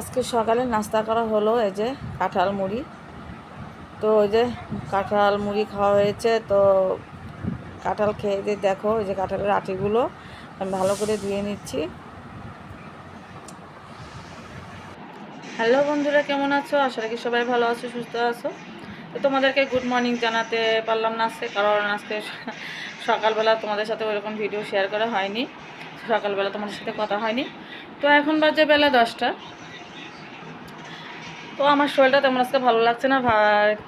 আজকে সকালে নাস্তা করা হলো, এই যে কাঁঠাল মুড়ি। তো ওই যে কাঁঠাল মুড়ি খাওয়া হয়েছে, তো কাঁঠাল খেয়ে দিয়ে দেখো ওই যে কাঁঠালের আটিগুলো আমি ভালো করে ধুয়ে নিচ্ছি। হ্যালো বন্ধুরা, কেমন আছো? আশা রাখি সবাই ভালো আছো, সুস্থ আছো। তো তোমাদেরকে গুড মর্নিং জানাতে পারলাম না আজকে, কারণ আজকে সকালবেলা তোমাদের সাথে ওইরকম ভিডিও শেয়ার করা হয়নি। সকালবেলা তোমাদের সাথে কথা হয়নি। তো এখন বাজে বেলা দশটা। তো আমার শরীরটা তেমন আজকে ভালো লাগছে না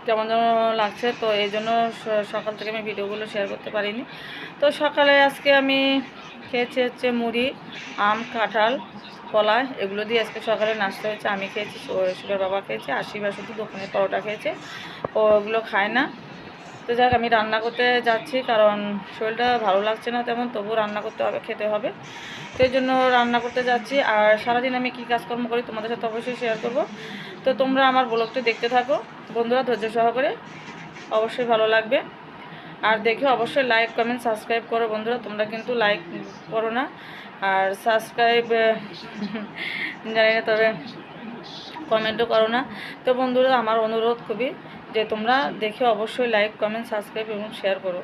কেমন যেন লাগছে, তো এই জন্য সকাল থেকে আমি ভিডিওগুলো শেয়ার করতে পারিনি। তো সকালে আজকে আমি খেয়েছি হচ্ছে মুড়ি, আম, কাঁঠাল, কলা, এগুলো দিয়ে আজকে সকালে নাস্তা হয়েছে। আমি খেয়েছি সুরের বাবা খেয়েছে আশীর্বাদ শুধু দোকানের পরোটা খেয়েছে ওগুলো খায় না। তো যাক, আমি রান্না করতে যাচ্ছি কারণ শরীরটা ভালো লাগছে না তেমন তবু রান্না করতে হবে, খেতে হবে। তো এই জন্য রান্না করতে যাচ্ছি। আর সারাদিন আমি কী কাজকর্ম করি তোমাদের সাথে অবশ্যই শেয়ার করব। তো তোমরা আমার ব্লগটি দেখতে থাকো, বন্ধুরা ধৈর্য সহকারে। অবশ্যই ভালো লাগবে। আর দেখে অবশ্যই লাইক কমেন্ট সাবস্ক্রাইব করো বন্ধুরা, তোমরা কিন্তু লাইক করো না। আর সাবস্ক্রাইব জানি না, তবে কমেন্টও করো না। তো বন্ধুরা, আমার অনুরোধ খুবই যে তোমরা দেখে অবশ্যই লাইক কমেন্ট সাবস্ক্রাইব এবং শেয়ার করো।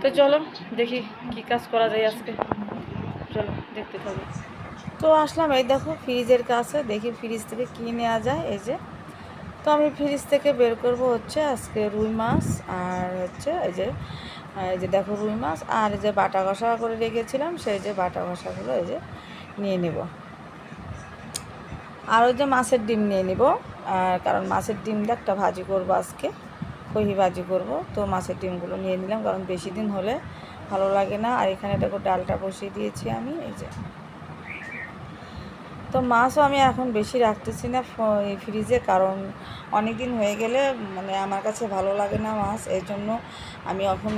তো চলো, দেখি কি কাজ করা যায় আজকে। চলো, দেখতে থাকো। তো আসলাম এই দেখো ফ্রিজের কাছে, দেখি ফ্রিজ থেকে কী নেওয়া যায়, এই যে। তো আমি ফ্রিজ থেকে বের করব হচ্ছে আজকে রুই মাছ আর হচ্ছে এই যে এই যে দেখো রুই মাছ আর যে বাটা কষা করে রেখেছিলাম, সেই যে বাটা কষাগুলো এই যে নিয়ে নেব। আর ওই যে মাছের ডিম নিয়ে নিব। আর কারণ মাছের ডিমটা একটা ভাজি করব আজকে। কহি ভাজি করব। তো মাছের ডিমগুলো নিয়ে নিলাম কারণ বেশি দিন হলে ভালো লাগে না। আর এখানে দেখো ডালটা বসিয়ে দিয়েছি আমি এই যে। তো মাছও আমি এখন বেশি রাখতেছি না এই ফ্রিজে কারণ অনেক দিন হয়ে গেলে মানে আমার কাছে ভালো লাগে না মাছ এই জন্য আমি এখন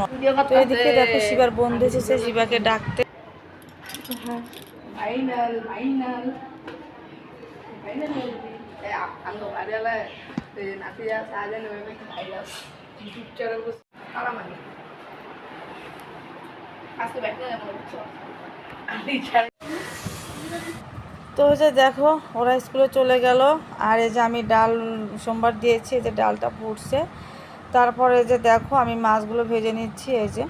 তো এদিকে দেখো শিবার বন্ধু এসেছে শিবাকে ডাকতে। হ্যাঁ। তো যে দেখো, ওরা স্কুলে চলে গেল। আর এই যে আমি ডাল সোমবার দিয়েছি, এই যে ডালটা ফুটছে তারপরে যে দেখো, আমি মাছগুলো ভেজে নিচ্ছি, এই যে।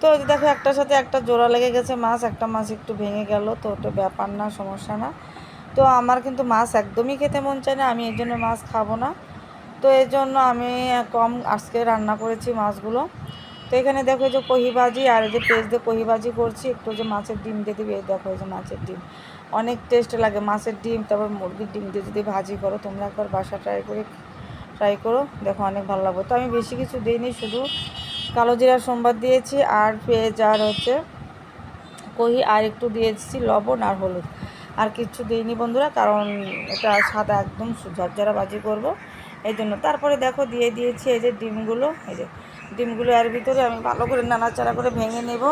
তো যে দেখো, একটার সাথে একটা জোড়া লেগে গেছে মাছ, একটা মাছ একটু ভেঙে গেল। তো ওটা ব্যাপার না, সমস্যা না। তো আমার কিন্তু মাছ একদমই খেতে মন চায় না, আমি এই জন্য মাছ খাব না। তো এই জন্য আমি কম আজকে রান্না করেছি মাছগুলো। তো এখানে দেখো যে কহিবাজি আর যে পেঁয়াজ দিয়ে কহিবাজি করছি, একটু যে মাছের ডিম দিয়ে দিবি, এই দেখো যে মাছের ডিম। অনেক টেস্ট লাগে মাছের ডিম, তারপর মুরগির ডিম দিয়ে যদি ভাজি করো, তোমরা একবার বাসা ট্রাই করে ট্রাই করো, দেখো অনেক ভালো লাগবে। তো আমি বেশি কিছু দিইনি, শুধু কালো জিরার সোমবার দিয়েছি আর পেঁয়াজ আর হচ্ছে কহি আর একটু দিয়েছি লবণ আর হলুদ। আর কিচ্ছু দিইনি বন্ধুরা, কারণ এটা সাদা একদম ঝরঝরা ভাজি করব। এই জন্য তারপরে দেখো দিয়ে দিয়েছি এই যে ডিমগুলো, এই যে ডিমগুলো এর ভিতরে আমি ভালো করে নাড়াচাড়া করে ভেঙে নেব।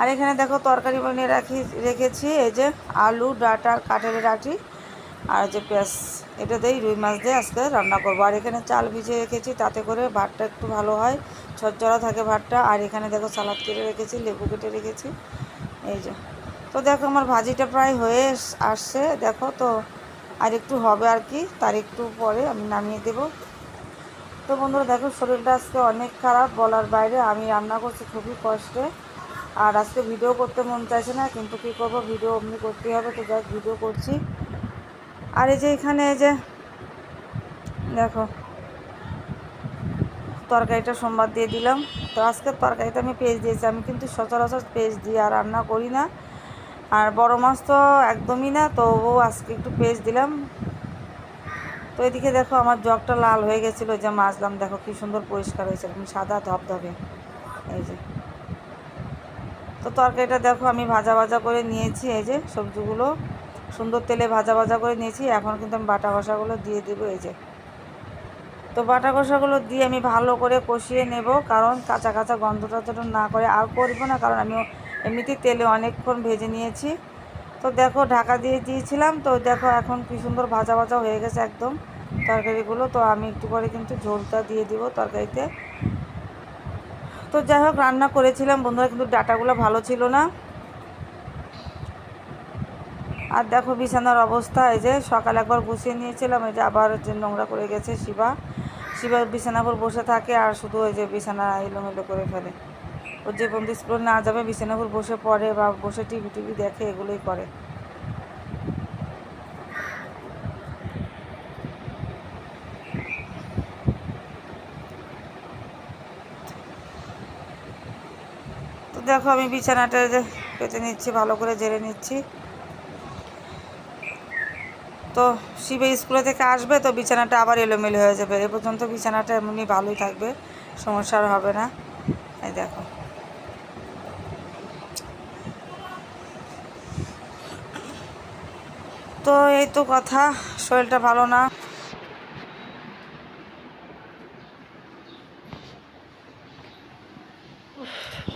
আর এখানে দেখো তরকারি বানিয়ে রাখি, রেখেছি, এই যে আলু, ডাটা, কাঠের আটি আর যে পেঁয়াজ, এটা দিয়েই রুই মাছ দিয়ে আজকে রান্না করব। আর এখানে চাল ভিজিয়ে রেখেছি, তাতে করে ভাতটা একটু ভালো হয়, ঝরঝরা থাকে ভাতটা। আর এখানে দেখো সালাদ কেটে রেখেছি, লেবু কেটে রেখেছি, এই যে। তো দেখো আমার ভাজিটা প্রায় হয়ে আসছে, দেখো তো আর একটু হবে আর কি, তার একটু পরে আমি নামিয়ে দেব। তো বন্ধুরা দেখো শরীরটা আজকে অনেক খারাপ, বলার বাইরে আমি রান্না করছি খুবই কষ্টে। আর আজকে ভিডিও করতে মন চাইছে না, কিন্তু কী করব, ভিডিও অমনি করতেই হবে, তো যাই ভিডিও করছি। আর এই যে এখানে এই যে, দেখো তরকারিটা সোমবার দিয়ে দিলাম। তো আজকে তরকারিতে আমি পেঁয়াজ দিয়েছি, আমি কিন্তু সচরাচর পেঁয়াজ দিয়ে আর রান্না করি না। আর বড় মাছ তো একদমই না, তো ও আজকে একটু পেঁয়াজ দিলাম। তো এদিকে দেখো আমার জগটা লাল হয়ে গেছিল যে মাজলাম, দেখো কি সুন্দর পরিষ্কার হয়েছে একদম সাদা ধবধবে। এই যে। তো তরকারিটা দেখো আমি ভাজা ভাজা করে নিয়েছি, এই যে সবজিগুলো। সুন্দর তেলে ভাজা ভাজা করে নিয়েছি, এখন কিন্তু আমি বাটা কষাগুলো দিয়ে দেবো, এই যে। তো বাটা কষাগুলো দিয়ে আমি ভালো করে কষিয়ে নেব, কারণ কাঁচা কাঁচা গন্ধটা তো না করে, আর করব না, কারণ আমি এমনিতেই তেলে অনেকক্ষণ ভেজে নিয়েছি। তো দেখো ঢাকা দিয়ে দিয়েছিলাম, তো দেখো এখন কি সুন্দর ভাজা ভাজা হয়ে গেছে একদম তরকারিগুলো। তো আমি একটু পরে কিন্তু ঝোলটা দিয়ে দিব তরকারিতে। তো যাই হোক, রান্না করেছিলাম। বন্ধুরা, কিন্তু ডাটাগুলো ভালো ছিল না। আর দেখো বিছানার অবস্থা, এই যে সকালে একবার গুছিয়ে নিয়েছিলাম, এই যে আবার যে নোংরা করে গেছে শিবা। শিবা বিছানার উপর বসে থাকে আর শুধু ওই যে বিছানা এলোমেলো করে ফেলে। ও যে বন্ধু স্কুল না যাবে বিছানার উপর বসে পড়ে বা বসে টিভি টিভি দেখে, এগুলোই করে। তো দেখো আমি বিছানাটা যে পেতে নিচ্ছি, ভালো করে জেরে নিচ্ছি। তো শিবে স্কুলে থেকে আসবে, তো বিছানাটা আবার এলোমেলো হয়ে যাবে। এ পর্যন্ত বিছানাটা এমনি ভালোই থাকবে, সমস্যা হবে না। এই দেখো। তো এই তো কথা, শরীরটা ভালো না।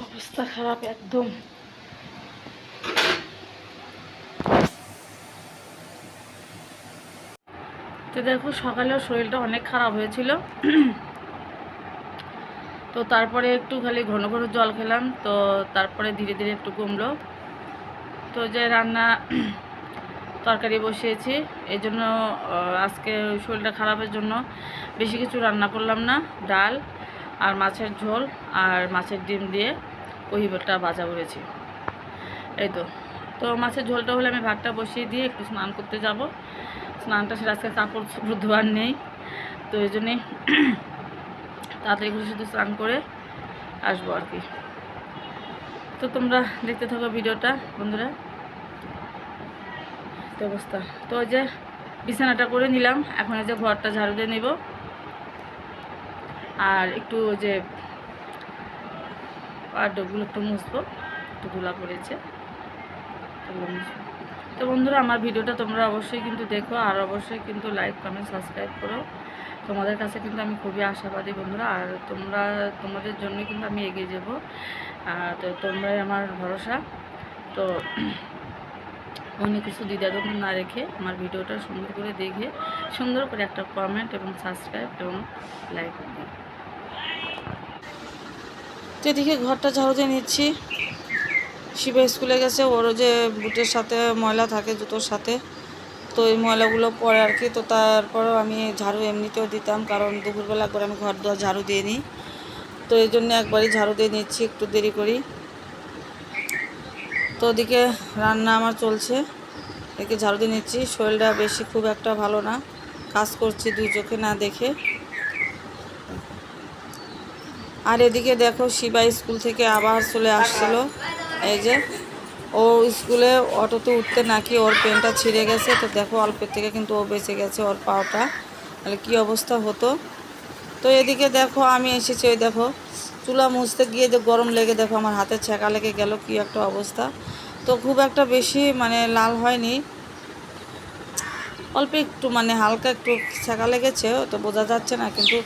অবস্থা খারাপ একদম। তো দেখো, সকালেও শরীরটা অনেক খারাপ হয়েছিল। তো তারপরে একটু খালি ঘন ঘন জল খেলাম, তো তারপরে ধীরে ধীরে একটু কমলো। তো যে রান্না তরকারি বসিয়েছি। এই জন্য আজকে শরীরটা খারাপের জন্য বেশি কিছু রান্না করলাম না। ডাল আর মাছের ঝোল আর মাছের ডিম দিয়ে কহিবরটা ভাজা করেছি। এই তো। তো মাছের ঝোলটা হলে আমি ভাতটা বসিয়ে দিয়ে একটু স্নান করতে যাব। স্নানটা সেটা আজকে কাপড় ধোয়ার নেই। তো এই জন্যে তাড়াতাড়ি শুধু স্নান করে আসব আর কি। তো তোমরা দেখতে থাকো ভিডিওটা, বন্ধুরা। তো অবস্থা। তো ওই যে বিছানাটা করে নিলাম, এখন এই যে ঘরটা ঝাড়ু দিয়ে নেব। আর একটু যে ওয়ার্ডগুলো একটু মুছবো, একটু ধুলা পড়েছে। তো বন্ধুরা, আমার ভিডিওটা তোমরা অবশ্যই কিন্তু দেখো, আর অবশ্যই কিন্তু লাইক কমেন্ট সাবস্ক্রাইব করো। তোমাদের কাছে কিন্তু আমি খুবই আশাবাদী বন্ধুরা, আর তোমরা, তোমাদের জন্য কিন্তু আমি এগিয়ে যাব। আর তো তোমরাই আমার ভরসা। তো অন্য কিছু দ্বিধাদ্বন্দ্ব না রেখে আমার ভিডিওটা সুন্দর করে দেখে, সুন্দর করে একটা কমেন্ট এবং সাবস্ক্রাইব এবং লাইক দিই তো এদিকে ঘরটা ঝাড়ু দিয়ে নিচ্ছি শিবা স্কুলে গেছে ওরও যে বুটের সাথে ময়লা থাকে, জুতোর সাথে, তো এই ময়লাগুলো পরে আর কি, তো তারপরেও আমি ঝাড়ু এমনিতেও দিতাম, কারণ দুপুরবেলা করে আমি ঘর দোয়া ঝাড়ু দিয়ে নিই, তো এই জন্য একবারই ঝাড়ু দিয়ে নিচ্ছি, একটু দেরি করি। তো ওদিকে রান্না আমার চলছে। এদিকে ঝাড়ু দিয়ে নিচ্ছি। শরীরটা বেশি খুব একটা ভালো না। কাজ করছি দুই চোখে না দেখে। আর এদিকে দেখো শিবা স্কুল থেকে আবার চলে আসছিল। এই যে, ও স্কুলে অটোতে উঠতে নাকি ওর পেনটা ছিঁড়ে গেছে। তো দেখো অল্পের থেকে কিন্তু ও বেঁচে গেছে, ওর পাওটা। তাহলে কী অবস্থা হতো? তো এদিকে দেখো আমি এসেছি ওই দেখো চুলা মুছতে গিয়ে যে গরম লেগে দেখো আমার হাতে ছ্যাঁকা লেগে গেল কী একটা অবস্থা। তো খুব একটা বেশি মানে লাল হয়নি। অল্প একটু মানে হালকা একটু ছ্যাঁকা লেগেছে তো বোঝা যাচ্ছে না কিন্তু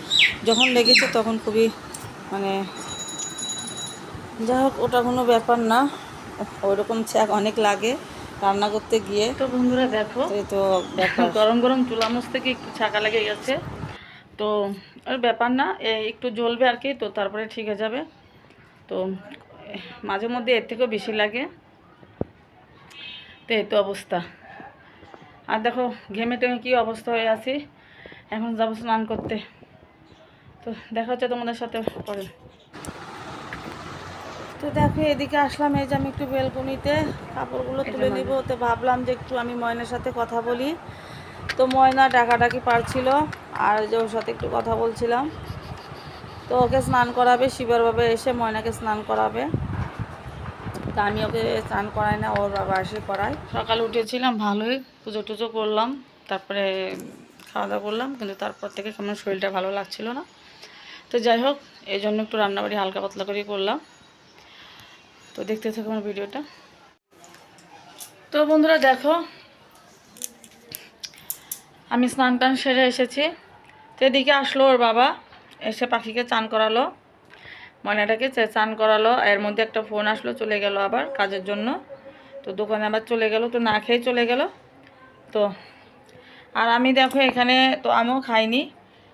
যখন লেগেছে তখন খুবই মানে যাই হোক ওটা কোনো ব্যাপার না। ওইরকম ছ্যাঁক অনেক লাগে রান্না করতে গিয়ে। তো বন্ধুরা দেখো তো গরম গরম চুলা মুছতে থেকে একটু ছাকা লেগে গেছে। তো ব্যাপার না একটু জ্বলবে আর কি তো তারপরে ঠিক হয়ে যাবে। তো মাঝে মধ্যে এর থেকেও বেশি লাগে। তো এই তো অবস্থা। আর দেখো ঘেমে টেমে কী অবস্থা হয়ে আছি। এখন যাব স্নান করতে। তো দেখা হচ্ছে তোমাদের সাথে পরে। তো দেখো এদিকে আসলাম এই যে আমি একটু বেলকনিতে কাপড়গুলো তুলে নিব। তো ভাবলাম যে একটু আমি ময়নার সাথে কথা বলি। তো ময়না ডাকাডাকি পারছিল। আর যে ওর সাথে একটু কথা বলছিলাম। তো ওকে স্নান করাবে, শিবের বাবা এসে ময়নাকে স্নান করাবে। তা আমি ওকে স্নান করাই না, ওর বাবা এসে করায়। সকালে উঠেছিলাম, ভালোই পুজো টুজো করলাম, তারপরে খাওয়া দাওয়া করলাম, কিন্তু তারপর থেকে কেমন শরীরটা ভালো লাগছিল না। তো যাই হোক, এই জন্য একটু রান্নাবাড়ি হালকা পাতলা করে করলাম। তো দেখতে থাকো আমার ভিডিওটা। তো বন্ধুরা দেখো, আমি স্নান টান সেরে এসেছি। তো এদিকে আসলো ওর বাবা, এসে পাখিকে চান করালো। ময়নাটাকে চান করালো। এর মধ্যে একটা ফোন আসলো, চলে গেল আবার কাজের জন্য। তো দোকানে আবার চলে গেল, তো না খেয়ে চলে গেল। তো, আর আমি দেখো এখানে, তো আমিও খাইনি।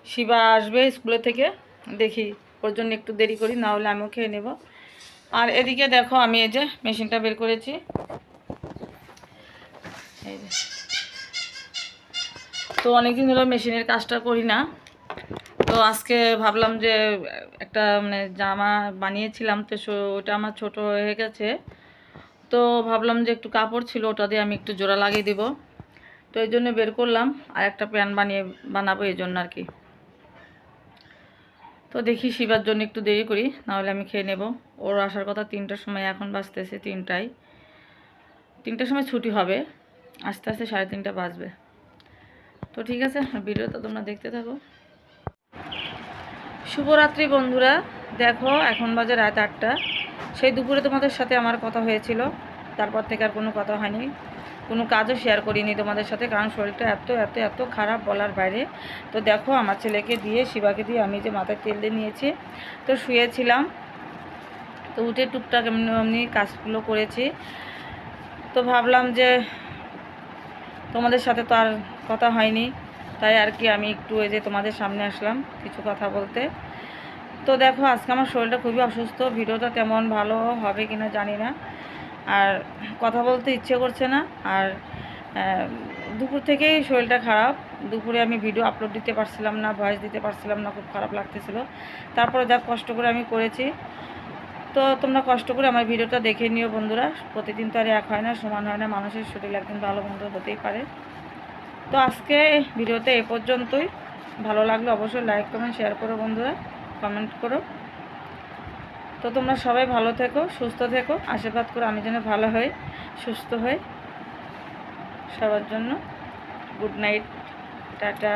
শিবা আসবে স্কুলে থেকে, দেখি ওর জন্য একটু দেরি করি, না হলে আমিও খেয়ে নেব। আর এদিকে দেখো আমি এই যে মেশিনটা বের করেছি। এই যে। তো অনেকদিন হলো মেশিনের কাজটা করি না। তো আজকে ভাবলাম যে একটা মানে জামা বানিয়েছিলাম, তো ওটা আমার ছোট হয়ে গেছে। তো ভাবলাম যে একটু কাপড় ছিল, ওটা দিয়ে আমি একটু জোড়া লাগিয়ে দিব। তো এই জন্য বের করলাম, আর একটা প্যান্ট বানিয়ে বানাবো এই জন্য আর কি তো দেখি শিবার জন্য একটু দেরি করি, নাহলে আমি খেয়ে নেব। ওর আসার কথা তিনটার সময়, এখন বাজতেছে তিনটায়। তিনটার সময় ছুটি হবে, আস্তে আস্তে সাড়ে তিনটা বাজবে। তো ঠিক আছে, ভিডিওটা তোমরা দেখতে থাকো। শুভরাত্রি বন্ধুরা, দেখো এখন বাজে রাত আটটা। সেই দুপুরে তোমাদের সাথে আমার কথা হয়েছিল, তারপর থেকে আর কোনো কথা হয়নি। কোনো কাজও শেয়ার করিনি তোমাদের সাথে, কারণ শরীরটা এত এত এত খারাপ বলার বাইরে। তো দেখো আমার ছেলেকে দিয়ে, শিবাকে দিয়ে আমি যে মাথায় তেল দিয়ে নিয়েছি, তো শুয়েছিলাম। তো উঠে টুকটাক এমনি এমনি কাজগুলো করেছি। তো ভাবলাম যে তোমাদের সাথে তো আর কথা হয়নি। তাই আর কি আমি একটু এই যে তোমাদের সামনে আসলাম কিছু কথা বলতে। তো দেখো, আজকে আমার শরীরটা খুবই অসুস্থ। ভিডিওটা তেমন ভালো হবে কিনা জানি না। আর কথা বলতে ইচ্ছে করছে না। আর দুপুর থেকেই শরীরটা খারাপ। দুপুরে আমি ভিডিও আপলোড দিতে পারছিলাম না ভয়েস দিতে পারছিলাম না, খুব খারাপ লাগতেছিল। তারপরে যা কষ্ট করে আমি করেছি। তো তোমরা কষ্ট করে আমার ভিডিওটা দেখে নিও বন্ধুরা। প্রতিদিন তো আর এক হয় না, সমান হয় না। মানুষের শরীর একদিন ভালো মন্দ হতেই পারে। তো আজকে ভিডিওতে এ পর্যন্তই। ভালো লাগলে অবশ্যই লাইক কমেন্ট শেয়ার করো বন্ধুরা। কমেন্ট করো। তো তোমরা সবাই ভালো থেকো, সুস্থ থেকো। আশীর্বাদ করো, আমি যেন ভালো হই, সুস্থ হই। সবার জন্য গুড নাইট টাটা।